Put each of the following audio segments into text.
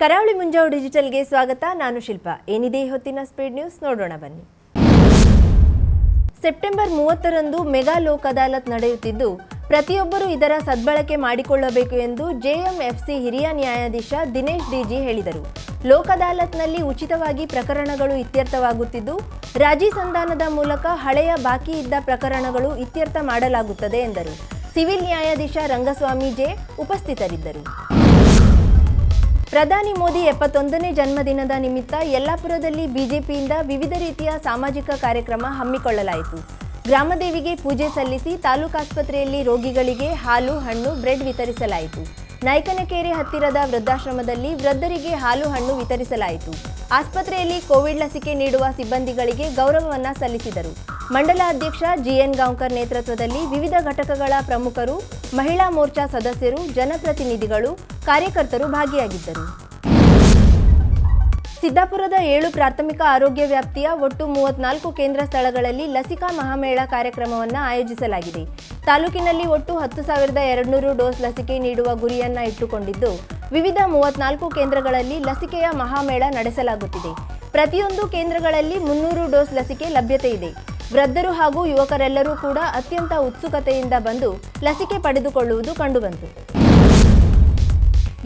ಕರಾವಳಿ ಮುಂಜಾವು ಡಿಜಿಟಲ್ಗೆ ಸ್ವಾಗತ. ನಾನು ಶಿಲ್ಪ. ಏನಿದೆ ಹೊತ್ತಿನ ಸ್ಪೀಡ್ ನ್ಯೂಸ್ ನೋಡೋಣ ಬನ್ನಿ. ಸೆಪ್ಟೆಂಬರ್ ಮೂವತ್ತರಂದು ಮೆಗಾ ಲೋಕ್ ಅದಾಲತ್ ನಡೆಯುತ್ತಿದ್ದು, ಪ್ರತಿಯೊಬ್ಬರೂ ಇದರ ಸದ್ಬಳಕೆ ಮಾಡಿಕೊಳ್ಳಬೇಕು ಎಂದು ಜೆಎಂಎಫ್ಸಿ ಹಿರಿಯ ನ್ಯಾಯಾಧೀಶ ದಿನೇಶ್ ಡಿಜಿ ಹೇಳಿದರು. ಲೋಕ್ ಅದಾಲತ್ನಲ್ಲಿ ಉಚಿತವಾಗಿ ಪ್ರಕರಣಗಳು ಇತ್ಯರ್ಥವಾಗುತ್ತಿದ್ದು, ರಾಜಿ ಸಂಧಾನದ ಮೂಲಕ ಹಳೆಯ ಬಾಕಿ ಇದ್ದ ಪ್ರಕರಣಗಳು ಇತ್ಯರ್ಥ ಮಾಡಲಾಗುತ್ತದೆ ಎಂದರು. ಸಿವಿಲ್ ನ್ಯಾಯಾಧೀಶ ರಂಗಸ್ವಾಮಿ ಜೆ ಉಪಸ್ಥಿತರಿದ್ದರು. ಪ್ರಧಾನಿ ಮೋದಿ ಎಪ್ಪತ್ತೊಂದನೇ ಜನ್ಮದಿನದ ನಿಮಿತ್ತ ಯಲ್ಲಾಪುರದಲ್ಲಿ ಬಿಜೆಪಿಯಿಂದ ವಿವಿಧ ರೀತಿಯ ಸಾಮಾಜಿಕ ಕಾರ್ಯಕ್ರಮ ಹಮ್ಮಿಕೊಳ್ಳಲಾಯಿತು. ಗ್ರಾಮದೇವಿಗೆ ಪೂಜೆ ಸಲ್ಲಿಸಿ ತಾಲೂಕಾಸ್ಪತ್ರೆಯಲ್ಲಿ ರೋಗಿಗಳಿಗೆ ಹಾಲು, ಹಣ್ಣು, ಬ್ರೆಡ್ ವಿತರಿಸಲಾಯಿತು. ನಾಯ್ಕನಕೆರೆ ಹತ್ತಿರದ ವೃದ್ಧಾಶ್ರಮದಲ್ಲಿ ವೃದ್ಧರಿಗೆ ಹಾಲು, ಹಣ್ಣು ವಿತರಿಸಲಾಯಿತು. ಆಸ್ಪತ್ರೆಯಲ್ಲಿ ಕೋವಿಡ್ ಲಸಿಕೆ ನೀಡುವ ಸಿಬ್ಬಂದಿಗಳಿಗೆ ಗೌರವವನ್ನು ಸಲ್ಲಿಸಿದರು. ಮಂಡಲ ಅಧ್ಯಕ್ಷ ಜಿಎನ್ ಗಾಂವ್ಕರ್ ನೇತೃತ್ವದಲ್ಲಿ ವಿವಿಧ ಘಟಕಗಳ ಪ್ರಮುಖರು, ಮಹಿಳಾ ಮೋರ್ಚಾ ಸದಸ್ಯರು, ಜನಪ್ರತಿನಿಧಿಗಳು, ಕಾರ್ಯಕರ್ತರು ಭಾಗಿಯಾಗಿದ್ದರು. ಸಿದ್ದಾಪುರದ ಏಳು ಪ್ರಾಥಮಿಕ ಆರೋಗ್ಯ ವ್ಯಾಪ್ತಿಯ ಒಟ್ಟು ಮೂವತ್ನಾಲ್ಕು ಕೇಂದ್ರ ಸ್ಥಳಗಳಲ್ಲಿ ಲಸಿಕಾ ಮಹಾಮೇಳ ಕಾರ್ಯಕ್ರಮವನ್ನು ಆಯೋಜಿಸಲಾಗಿದೆ. ತಾಲೂಕಿನಲ್ಲಿ ಒಟ್ಟು ಹತ್ತು ಸಾವಿರದ ಎರಡುನೂರು ಡೋಸ್ ಲಸಿಕೆ ನೀಡುವ ಗುರಿಯನ್ನು ಇಟ್ಟುಕೊಂಡಿದ್ದು, ವಿವಿಧ ಮೂವತ್ನಾಲ್ಕು ಕೇಂದ್ರಗಳಲ್ಲಿ ಲಸಿಕೆಯ ಮಹಾಮೇಳ ನಡೆಸಲಾಗುತ್ತಿದೆ. ಪ್ರತಿಯೊಂದು ಕೇಂದ್ರಗಳಲ್ಲಿ ಮುನ್ನೂರು ಡೋಸ್ ಲಸಿಕೆ ಲಭ್ಯತೆ ಇದೆ. ವೃದ್ಧರು ಹಾಗೂ ಯುವಕರೆಲ್ಲರೂ ಕೂಡ ಅತ್ಯಂತ ಉತ್ಸುಕತೆಯಿಂದ ಬಂದು ಲಸಿಕೆ ಪಡೆದುಕೊಳ್ಳುವುದು ಕಂಡುಬಂತು.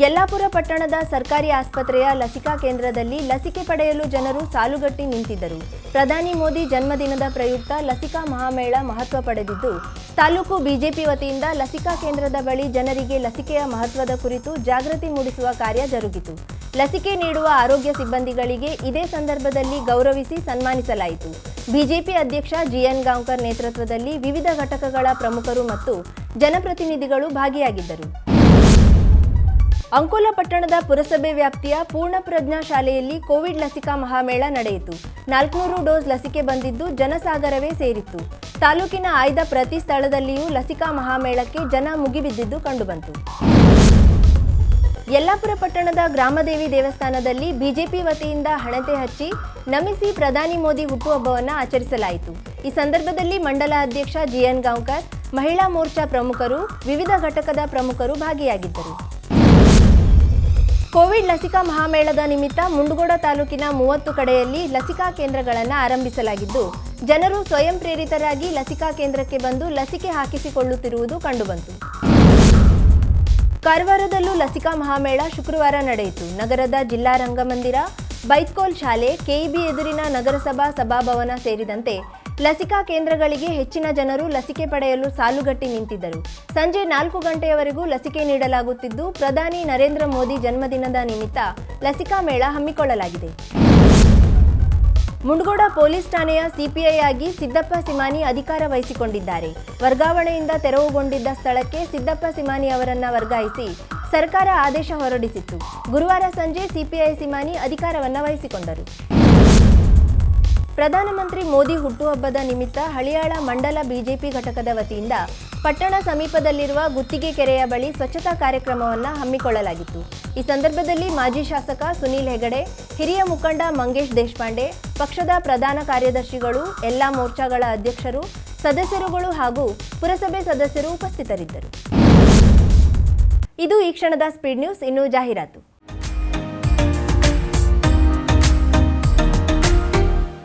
ಯಲ್ಲಾಪುರ ಪಟ್ಟಣದ ಸರ್ಕಾರಿ ಆಸ್ಪತ್ರೆಯ ಲಸಿಕಾ ಕೇಂದ್ರದಲ್ಲಿ ಲಸಿಕೆ ಪಡೆಯಲು ಜನರು ಸಾಲುಗಟ್ಟಿ ನಿಂತಿದ್ದರು. ಪ್ರಧಾನಿ ಮೋದಿ ಜನ್ಮದಿನದ ಪ್ರಯುಕ್ತ ಲಸಿಕಾ ಮಹಾಮೇಳ ಮಹತ್ವ ಪಡೆದಿದ್ದು, ತಾಲೂಕು ಬಿಜೆಪಿ ವತಿಯಿಂದ ಲಸಿಕಾ ಕೇಂದ್ರದ ಬಳಿ ಜನರಿಗೆ ಲಸಿಕೆಯ ಮಹತ್ವದ ಕುರಿತು ಜಾಗೃತಿ ಮೂಡಿಸುವ ಕಾರ್ಯ ಜರುಗಿತು. ಲಸಿಕೆ ನೀಡುವ ಆರೋಗ್ಯ ಸಿಬ್ಬಂದಿಗಳಿಗೆ ಇದೇ ಸಂದರ್ಭದಲ್ಲಿ ಗೌರವಿಸಿ ಸನ್ಮಾನಿಸಲಾಯಿತು. ಬಿಜೆಪಿ ಅಧ್ಯಕ್ಷ ಜಿಎನ್ ಗಾಂವ್ಕರ್ ನೇತೃತ್ವದಲ್ಲಿ ವಿವಿಧ ಘಟಕಗಳ ಪ್ರಮುಖರು ಮತ್ತು ಜನಪ್ರತಿನಿಧಿಗಳು ಭಾಗಿಯಾಗಿದ್ದರು. ಅಂಕೋಲ ಪಟ್ಟಣದ ಪುರಸಭೆ ವ್ಯಾಪ್ತಿಯ ಪೂರ್ಣ ಪ್ರಜ್ಞಾ ಶಾಲೆಯಲ್ಲಿ ಕೋವಿಡ್ ಲಸಿಕಾ ಮಹಾಮೇಳ ನಡೆಯಿತು. ನಾಲ್ಕುನೂರು ಡೋಸ್ ಲಸಿಕೆ ಬಂದಿದ್ದು ಜನಸಾಗರವೇ ಸೇರಿತ್ತು. ತಾಲೂಕಿನ ಆಯ್ದ ಪ್ರತಿ ಸ್ಥಳದಲ್ಲಿಯೂ ಲಸಿಕಾ ಮಹಾಮೇಳಕ್ಕೆ ಜನ ಮುಗಿಬಿದ್ದಿದ್ದು ಕಂಡುಬಂತು. ಯಲ್ಲಾಪುರ ಪಟ್ಟಣದ ಗ್ರಾಮದೇವಿ ದೇವಸ್ಥಾನದಲ್ಲಿ ಬಿಜೆಪಿ ವತಿಯಿಂದ ಹಣತೆ ಹಚ್ಚಿ ನಮಿಸಿ ಪ್ರಧಾನಿ ಮೋದಿ ಹುಟ್ಟುಹಬ್ಬವನ್ನು ಆಚರಿಸಲಾಯಿತು. ಈ ಸಂದರ್ಭದಲ್ಲಿ ಮಂಡಲ ಅಧ್ಯಕ್ಷ ಜಿಎನ್ ಗಾಂವ್ಕರ್, ಮಹಿಳಾ ಮೋರ್ಚಾ ಪ್ರಮುಖರು, ವಿವಿಧ ಘಟಕದ ಪ್ರಮುಖರು ಭಾಗಿಯಾಗಿದ್ದರು. ಕೋವಿಡ್ ಲಸಿಕಾ ಮಹಾಮೇಳದ ನಿಮಿತ್ತ ಮುಂಡಗೋಡ ತಾಲೂಕಿನ ಮೂವತ್ತು ಕಡೆಯಲ್ಲಿ ಲಸಿಕಾ ಕೇಂದ್ರಗಳನ್ನು ಆರಂಭಿಸಲಾಗಿದ್ದು, ಜನರು ಸ್ವಯಂ ಪ್ರೇರಿತರಾಗಿ ಲಸಿಕಾ ಕೇಂದ್ರಕ್ಕೆ ಬಂದು ಲಸಿಕೆ ಹಾಕಿಸಿಕೊಳ್ಳುತ್ತಿರುವುದು ಕಂಡುಬಂತು. ಕಾರವಾರದಲ್ಲೂ ಲಸಿಕಾ ಮಹಾಮೇಳ ಶುಕ್ರವಾರ ನಡೆಯಿತು. ನಗರದ ಜಿಲ್ಲಾ ರಂಗಮಂದಿರ, ಬೈತ್ಕೋಲ್ ಶಾಲೆ, ಕೆಇಬಿ ಎದುರಿನ ನಗರಸಭಾ ಸಭಾಭವನ ಸೇರಿದಂತೆ ಲಸಿಕಾ ಕೇಂದ್ರಗಳಿಗೆ ಹೆಚ್ಚಿನ ಜನರು ಲಸಿಕೆ ಪಡೆಯಲು ಸಾಲುಗಟ್ಟಿ ನಿಂತಿದ್ದರು. ಸಂಜೆ ನಾಲ್ಕು ಗಂಟೆಯವರೆಗೂ ಲಸಿಕೆ ನೀಡಲಾಗುತ್ತಿದ್ದು, ಪ್ರಧಾನಿ ನರೇಂದ್ರ ಮೋದಿ ಜನ್ಮದಿನದ ನಿಮಿತ್ತ ಲಸಿಕಾ ಮೇಳ ಹಮ್ಮಿಕೊಳ್ಳಲಾಗಿದೆ. ಮುಂಡಗೋಡ ಪೊಲೀಸ್ ಠಾಣೆಯ ಸಿಪಿಐ ಆಗಿ ಸಿದ್ದಪ್ಪ ಸಿಮಾನಿ ಅಧಿಕಾರ ವಹಿಸಿಕೊಂಡಿದ್ದಾರೆ. ವರ್ಗಾವಣೆಯಿಂದ ತೆರವುಗೊಂಡಿದ್ದ ಸ್ಥಳಕ್ಕೆ ಸಿದ್ದಪ್ಪ ಸಿಮಾನಿ ಅವರನ್ನ ವರ್ಗಾಯಿಸಿ ಸರ್ಕಾರ ಆದೇಶ ಹೊರಡಿಸಿತ್ತು. ಗುರುವಾರ ಸಂಜೆ ಸಿಪಿಐ ಸಿಮಾನಿ ಅಧಿಕಾರವನ್ನು ವಹಿಸಿಕೊಂಡರು. ಪ್ರಧಾನಮಂತ್ರಿ ಮೋದಿ ಹುಟ್ಟುಹಬ್ಬದ ನಿಮಿತ್ತ ಹಳಿಯಾಳ ಮಂಡಲ ಬಿಜೆಪಿ ಘಟಕದ ವತಿಯಿಂದ ಪಟ್ಟಣ ಸಮೀಪದಲ್ಲಿರುವ ಗುತ್ತಿಗೆ ಕೆರೆಯ ಬಳಿ ಸ್ವಚ್ಛತಾ ಕಾರ್ಯಕ್ರಮವನ್ನು ಹಮ್ಮಿಕೊಳ್ಳಲಾಗಿತ್ತು. ಈ ಸಂದರ್ಭದಲ್ಲಿ ಮಾಜಿ ಶಾಸಕ ಸುನೀಲ್ ಹೆಗಡೆ, ಹಿರಿಯ ಮುಖಂಡ ಮಂಗೇಶ್ ದೇಶಪಾಂಡೆ, ಪಕ್ಷದ ಪ್ರಧಾನ ಕಾರ್ಯದರ್ಶಿಗಳು, ಎಲ್ಲ ಮೋರ್ಚಾಗಳ ಅಧ್ಯಕ್ಷರು, ಸದಸ್ಯರುಗಳು ಹಾಗೂ ಪುರಸಭೆ ಸದಸ್ಯರು ಉಪಸ್ಥಿತರಿದ್ದರು. ಇದು ಈ ಕ್ಷಣದ ಸ್ಪೀಡ್ ನ್ಯೂಸ್ ಇನ್ನು ಜಾಹೀರಾತು.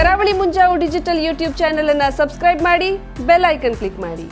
Karavali Munjavu digital YouTube channel ಅನ್ನು ಸಬ್ಸ್ಕ್ರೈಬ್ ಮಾಡಿ ಬೆಲ್ ಐಕನ್ ಕ್ಲಿಕ್ ಮಾಡಿ.